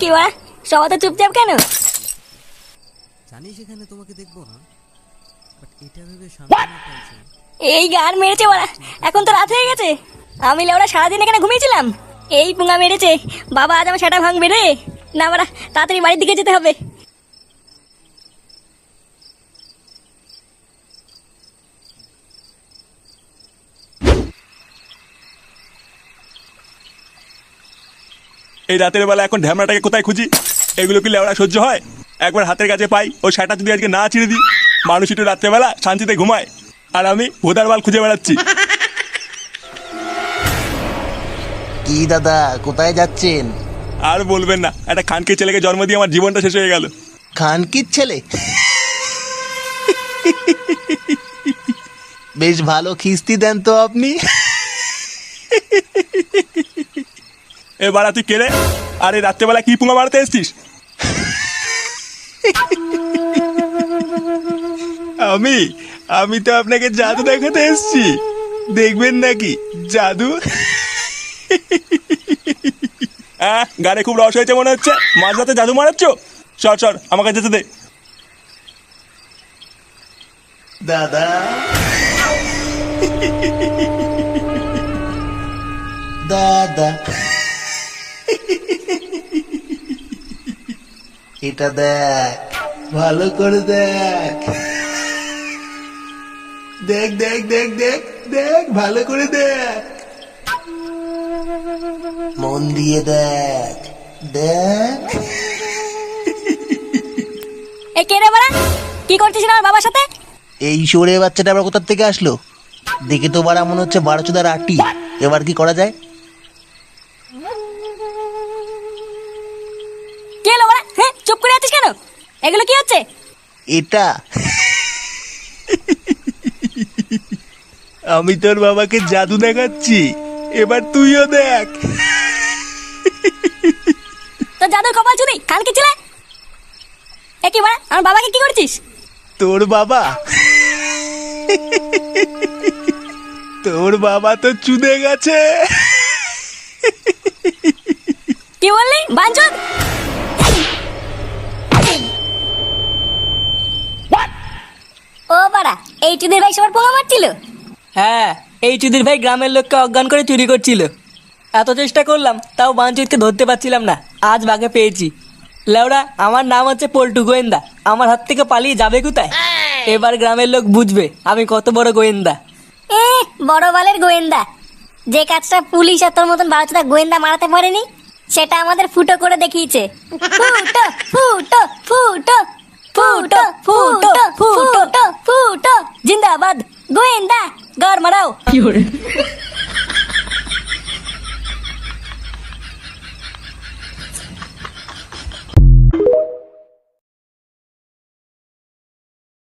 কি ওরা সবাই তো চুপচাপ কেন? জানিস এখানে তোমাকে দেখব না বাট এটা ভেবে এই গান মেরেছে ওরা। এখন তো রাত হয়ে গেছে। আমি লেওরা সারাদিন এখানে ঘুমিয়েছিলাম। এই পুঙ্গা মেরেছে। বাবা আজ আমার সেটা ভাঙবে রে। না বাড়া তাড়াতাড়ি বাড়ির দিকে যেতে হবে। এই রাতের বেলা এখন ঢ্যামড়াটাকে কোথায় খুঁজি? এগুলো কি লেওড়া সহ্য হয়? একবার হাতের কাছে পাই ও সেটা যদি আজকে না ছিঁড়ে দিই মানুষ একটু রাত্রেবেলা শান্তিতে ঘুমায়। আর আমি ভোদার বাল খুঁজে বেড়াচ্ছি। কি দাদা কোথায় যাচ্ছেন? আর বলবেন না একটা খানকে ছেলেকে জন্ম দিয়ে আমার জীবনটা শেষ হয়ে গেল। খানকির ছেলে? বেশ ভালো খিস্তি দেন তো আপনি। এ বাড়া তুই কেড়ে আরে, রাত্রেবেলা কি পুঙা মারতে এসছিস? আমি আমি তো আপনাকে জাদু দেখাতে এসছি। দেখবেন নাকি, জাদু? হ্যাঁ গানে খুব রস হয়েছে মনে হচ্ছে। মাঝরাতে জাদু মারাচ্ছ? সর সর আমাকে যেতে দে। দাদা। দাদা। এটা দেখ। ভালো করে দেখ। দেখ দেখ দেখ দেখ দেখ ভালো করে দেখ। মন দিয়ে দেখ। দেখ। এ কে রে বাড়া? কি করছিস আমার বাবার সাথে? এই সরে বাচ্চাটা আবার কোথার থেকে আসলো? দেখে তো বাড়া মনে হচ্ছে বারো চোদার আটি এবার কি করা যায়? চুপ করে আছিস কেন? এগুলো কি হচ্ছে? এটা। আমি তোর বাবাকে জাদু দেখাচ্ছি। এবার তুইও দেখ। তো জাদুর কপাল চুদি কালকে ছিলে? এ কি আমার বাবাকে কি করছিস? তোর বাবা। তোর বাবা তো চুদে গেছে। কি বললি বাঞ্চদ ও বাড়া এই চুদির ভাই সবার পোঙা মারছিল? হ্যাঁ এই চুদির ভাই গ্রামের লোককে অজ্ঞান করে চুরি করছিল। এত চেষ্টা করলাম তাও বাঞ্চিতকে ধরতে পারছিলাম না। আজ বাঘে পেয়েছি। লেওড়া আমার নাম হচ্ছে পল্টু গোয়েন্দা। আমার হাত থেকে পালিয়ে যাবে কোথায়? এবার গ্রামের লোক বুঝবে আমি কত বড় গোয়েন্দা। এ বড় বালের গোয়েন্দা। যে কাজটা পুলিশ আর তোর মতন বারোচোদা গোয়েন্দা মারাতে পারেনি সেটা আমাদের ফুটো করে দেখিয়েছে। ফুটো ফুটো ফুটো। ফুটো ফুটো ফুটো ফুটো জিন্দাবাদ গোয়েন্দা গড় মারাও